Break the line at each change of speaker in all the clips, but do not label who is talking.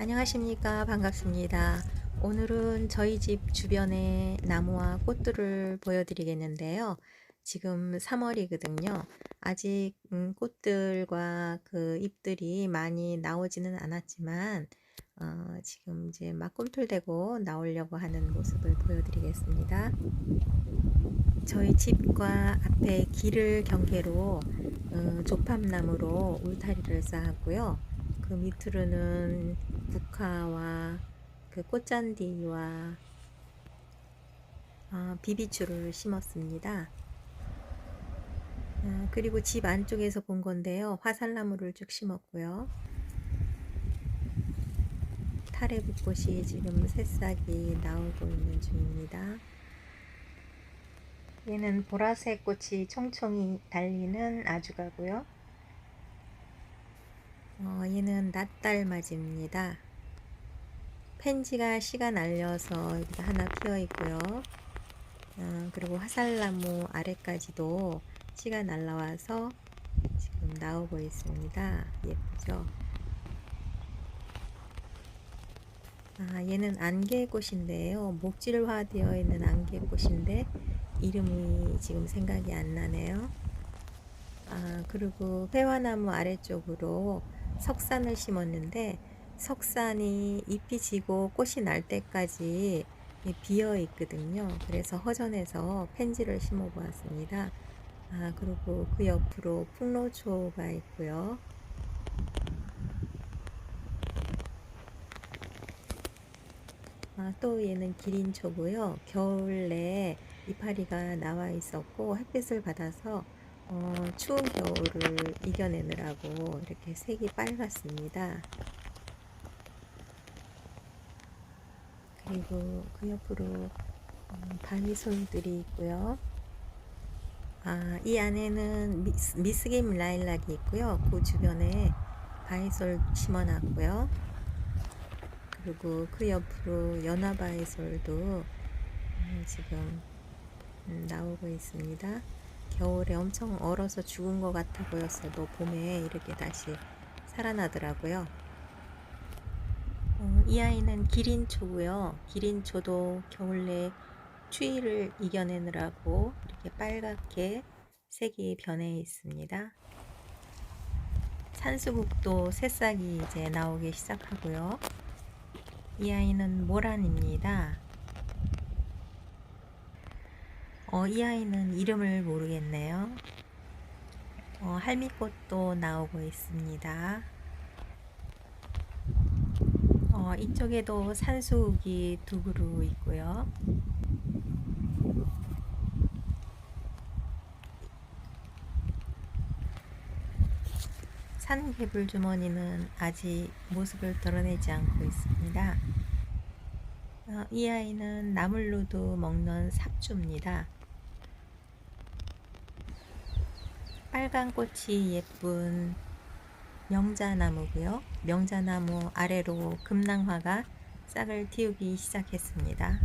안녕하십니까. 반갑습니다. 오늘은 저희 집 주변의 나무와 꽃들을 보여드리겠는데요. 지금 3월이거든요. 아직 음, 꽃들과 그 잎들이 많이 나오지는 않았지만 어, 지금 이제 막 꿈틀대고 나오려고 하는 모습을 보여드리겠습니다. 저희 집과 앞에 길을 경계로 어, 조팝나무로 울타리를 쌓았고요. 그 밑으로는 국화와 그 꽃잔디와 아, 비비추를 심었습니다. 아, 그리고 집 안쪽에서 본 건데요. 화살나무를 쭉 심었고요. 타레북꽃이 지금 새싹이 나오고 있는 중입니다. 얘는 보라색 꽃이 총총이 달리는 아주가고요. 어, 얘는 낫달맞이입니다. 펜지가 씨가 날려서 여기다 하나 피어 있고요. 어, 그리고 화살나무 아래까지도 씨가 날라와서 지금 나오고 있습니다. 예쁘죠? 아, 얘는 안개꽃인데요. 목질화되어 있는 안개꽃인데 이름이 지금 생각이 안 나네요. 아, 그리고 회화나무 아래쪽으로 석산을 심었는데 석산이 잎이 지고 꽃이 날 때까지 비어 있거든요. 그래서 허전해서 펜지를 심어 보았습니다. 아, 그리고 그 옆으로 풍로초가 있고요. 아, 또 얘는 기린초고요. 겨울 내 이파리가 나와 있었고 햇빛을 받아서 어, 추운 겨울을 이겨내느라고 이렇게 색이 빨갛습니다. 그리고 그 옆으로 음, 바미솔들이 있고요. 아, 이 안에는 미스, 미스김 라일락이 있고요. 그 주변에 바이솔 심어놨고요. 그리고 그 옆으로 연화 바이솔도 음, 지금 음, 나오고 있습니다. 겨울에 엄청 얼어서 죽은 것 같아 보였어도 봄에 이렇게 다시 살아나더라고요. 어, 이 아이는 기린초고요. 기린초도 겨울 내 추위를 이겨내느라고 이렇게 빨갛게 색이 변해 있습니다. 산수국도 새싹이 이제 나오기 시작하고요. 이 아이는 모란입니다. 어, 이 아이는 이름을 모르겠네요. 어, 할미꽃도 나오고 있습니다. 어, 이쪽에도 산수욱이 두 그루 있고요. 산개불 주머니는 아직 모습을 드러내지 않고 있습니다. 어, 이 아이는 나물로도 먹는 삽주입니다. 빨간 꽃이 예쁜 명자나무고요. 명자나무 아래로 금낭화가 싹을 틔우기 시작했습니다.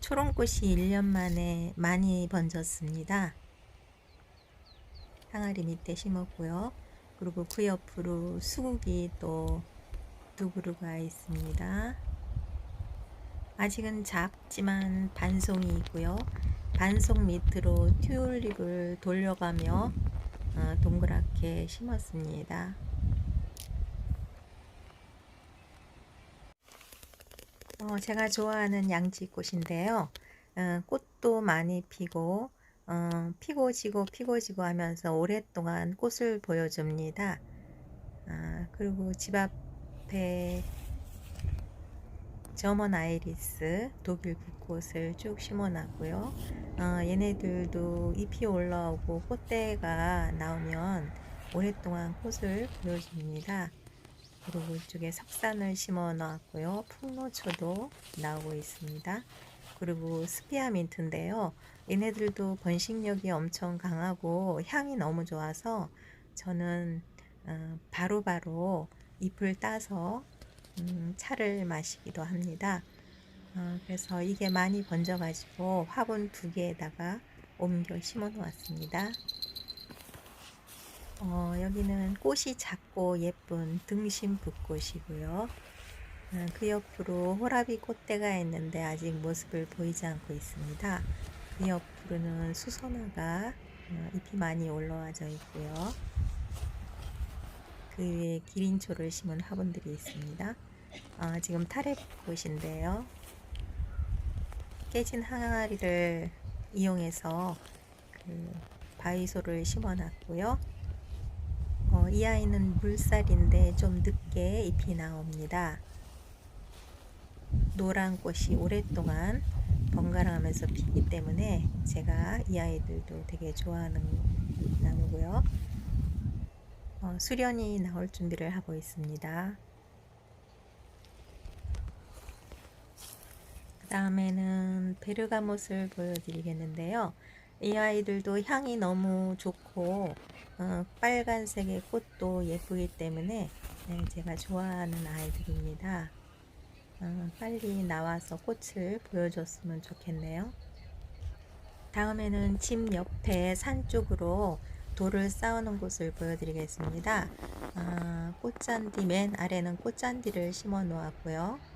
초롱꽃이 1년 만에 많이 번졌습니다. 항아리 밑에 심었고요. 그리고 그 옆으로 수국이 또 두 그루가 있습니다. 아직은 작지만 반송이 있고요. 반송 밑으로 튤립을 돌려가며 어, 동그랗게 심었습니다. 어, 제가 좋아하는 양지꽃인데요. 어, 꽃도 많이 피고 어, 피고 지고 피고 지고 하면서 오랫동안 꽃을 보여줍니다. 아, 그리고 집 앞에 저먼 아이리스 독일 붓꽃을 쭉 심어놨고요. 어, 얘네들도 잎이 올라오고 꽃대가 나오면 오랫동안 꽃을 보여줍니다. 그리고 이쪽에 석산을 심어 놨고요. 풍노초도 나오고 있습니다. 그리고 스피아 민트인데요. 얘네들도 번식력이 엄청 강하고 향이 너무 좋아서 저는 어, 바로바로 바로 잎을 따서 음, 차를 마시기도 합니다. 어, 그래서 이게 많이 번져가지고 화분 두 개에다가 옮겨 심어 놓았습니다. 어, 여기는 꽃이 작고 예쁜 등심 붓꽃이고요. 어, 그 옆으로 호라비 꽃대가 있는데 아직 모습을 보이지 않고 있습니다. 그 옆으로는 수선화가 어, 잎이 많이 올라와져 있고요. 그 위에 기린초를 심은 화분들이 있습니다. 어, 지금 타래꽃인데요. 깨진 항아리를 이용해서 그 바위소를 심어놨고요. 어, 이 아이는 물살인데 좀 늦게 잎이 나옵니다. 노란 꽃이 오랫동안 번갈아가면서 피기 때문에 제가 이 아이들도 되게 좋아하는 나무고요. 어, 수련이 나올 준비를 하고 있습니다. 다음에는 베르가못을 보여드리겠는데요. 이 아이들도 향이 너무 좋고 어, 빨간색의 꽃도 예쁘기 때문에 네, 제가 좋아하는 아이들입니다. 어, 빨리 나와서 꽃을 보여줬으면 좋겠네요. 다음에는 집 옆에 산 쪽으로 돌을 쌓아놓은 곳을 보여드리겠습니다. 아, 꽃잔디 맨 아래는 꽃잔디를 심어 놓았고요.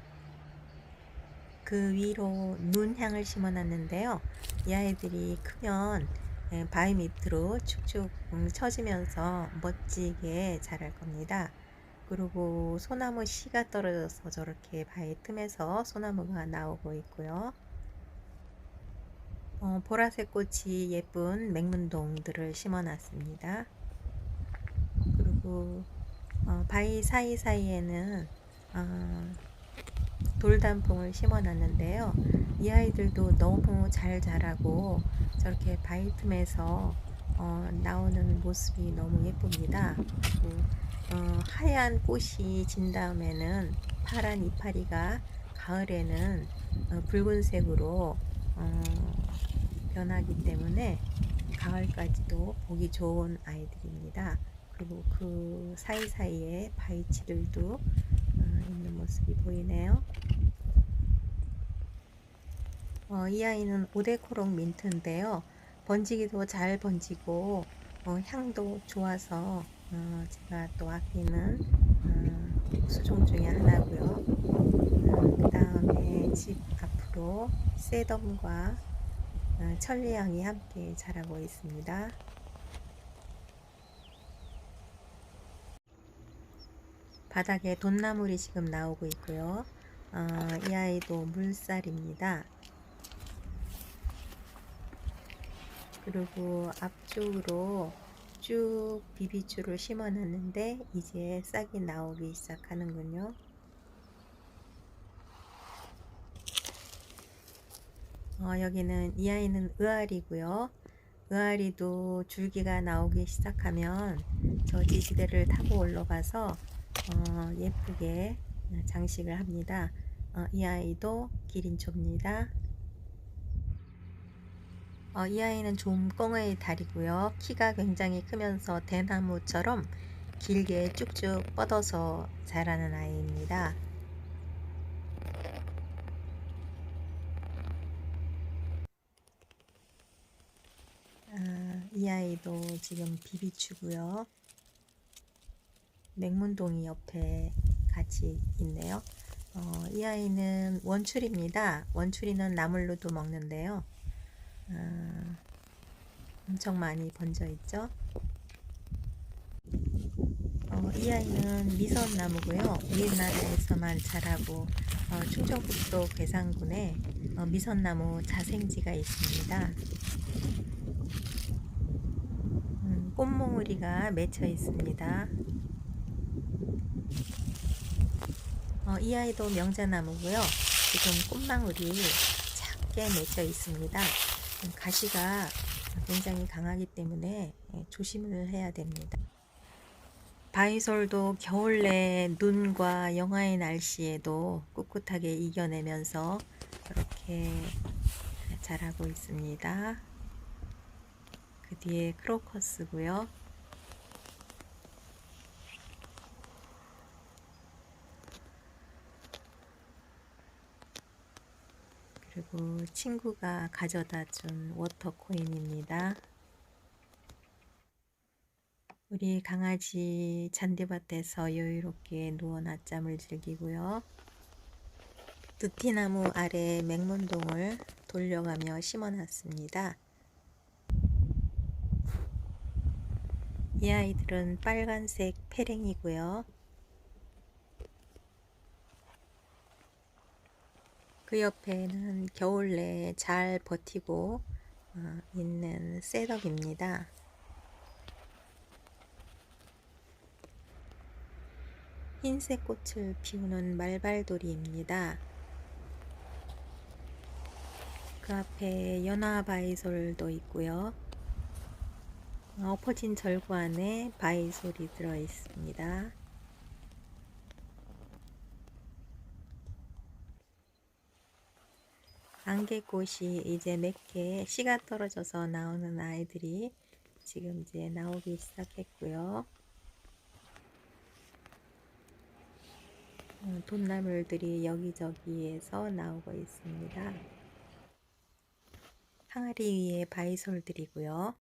그 위로 눈향을 심어 놨는데요. 이 아이들이 크면 예, 바위 밑으로 축축 음, 처지면서 멋지게 자랄 겁니다. 그리고 소나무 씨가 떨어져서 저렇게 바위 틈에서 소나무가 나오고 있고요. 어, 보라색 꽃이 예쁜 맹문동들을 심어 놨습니다. 그리고 어, 바위 사이사이에는 어, 돌단풍을 심어 놨는데요. 이 아이들도 너무 잘 자라고 저렇게 바위 틈에서 어, 나오는 모습이 너무 예쁩니다. 그리고, 어, 하얀 꽃이 진 다음에는 파란 이파리가 가을에는 어, 붉은색으로 어, 변하기 때문에 가을까지도 보기 좋은 아이들입니다. 그리고 그 사이사이에 바위치들도 어, 있는 모습이 보이네요. 어, 이 아이는 오데코롱 민트인데요. 번지기도 잘 번지고 어, 향도 좋아서 어, 제가 또 아끼는 어, 수종 중에 하나고요. 어, 그 다음에 집 앞으로 세덤과 어, 천리향이 함께 자라고 있습니다. 바닥에 돈나물이 지금 나오고 있고요. 어, 이 아이도 물살입니다. 그리고 앞쪽으로 쭉 비비추를 심어 놨는데 이제 싹이 나오기 시작하는군요. 어, 여기는 이 아이는 의아리고요. 의아리도 줄기가 나오기 시작하면 저 지지대를 타고 올라가서 어, 예쁘게 장식을 합니다. 어, 이 아이도 기린초입니다. 어, 이 아이는 좀 꽁의 다리고요. 키가 굉장히 크면서 대나무처럼 길게 쭉쭉 뻗어서 자라는 아이입니다. 아, 이 아이도 지금 비비추고요. 맹문동이 옆에 같이 있네요. 어, 이 아이는 원추리입니다. 원추리는 나물로도 먹는데요. 어, 엄청 많이 번져 있죠. 어, 이 아이는 미선나무고요. 우리나라에서만 자라고 어, 충청북도 괴산군에 어, 미선나무 자생지가 있습니다. 음, 꽃몽우리가 맺혀 있습니다. 어, 이 아이도 명자나무고요. 지금 꽃망울이 작게 맺혀 있습니다. 가시가 굉장히 강하기 때문에 예, 조심을 해야 됩니다. 바이솔도 겨울 내 눈과 영하의 날씨에도 꿋꿋하게 이겨내면서 이렇게 자라고 있습니다. 그 뒤에 크로커스고요. 그리고 친구가 가져다 준 워터 코인입니다. 우리 강아지 잔디밭에서 여유롭게 누워 낮잠을 즐기고요. 느티나무 아래 맹문동을 돌려가며 심어놨습니다. 이 아이들은 빨간색 페랭이고요. 그 옆에는 겨울 내에 잘 버티고 어, 있는 셋업입니다. 흰색 꽃을 피우는 말발돌이입니다. 그 앞에 연화 바이솔도 있고요. 엎어진 절구 안에 바이솔이 들어 있습니다. 안개꽃이 이제 몇 개 씨가 떨어져서 나오는 아이들이 지금 이제 나오기 시작했고요. 어, 돈나물들이 여기저기에서 나오고 있습니다. 항아리 위에 바이솔들이고요.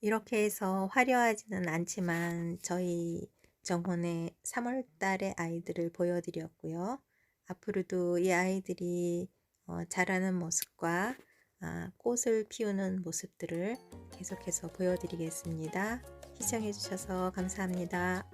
이렇게 해서 화려하지는 않지만 저희 정원의 3월달의 아이들을 보여드렸고요. 앞으로도 이 아이들이 어, 자라는 모습과 아, 꽃을 피우는 모습들을 계속해서 보여드리겠습니다. 시청해주셔서 감사합니다.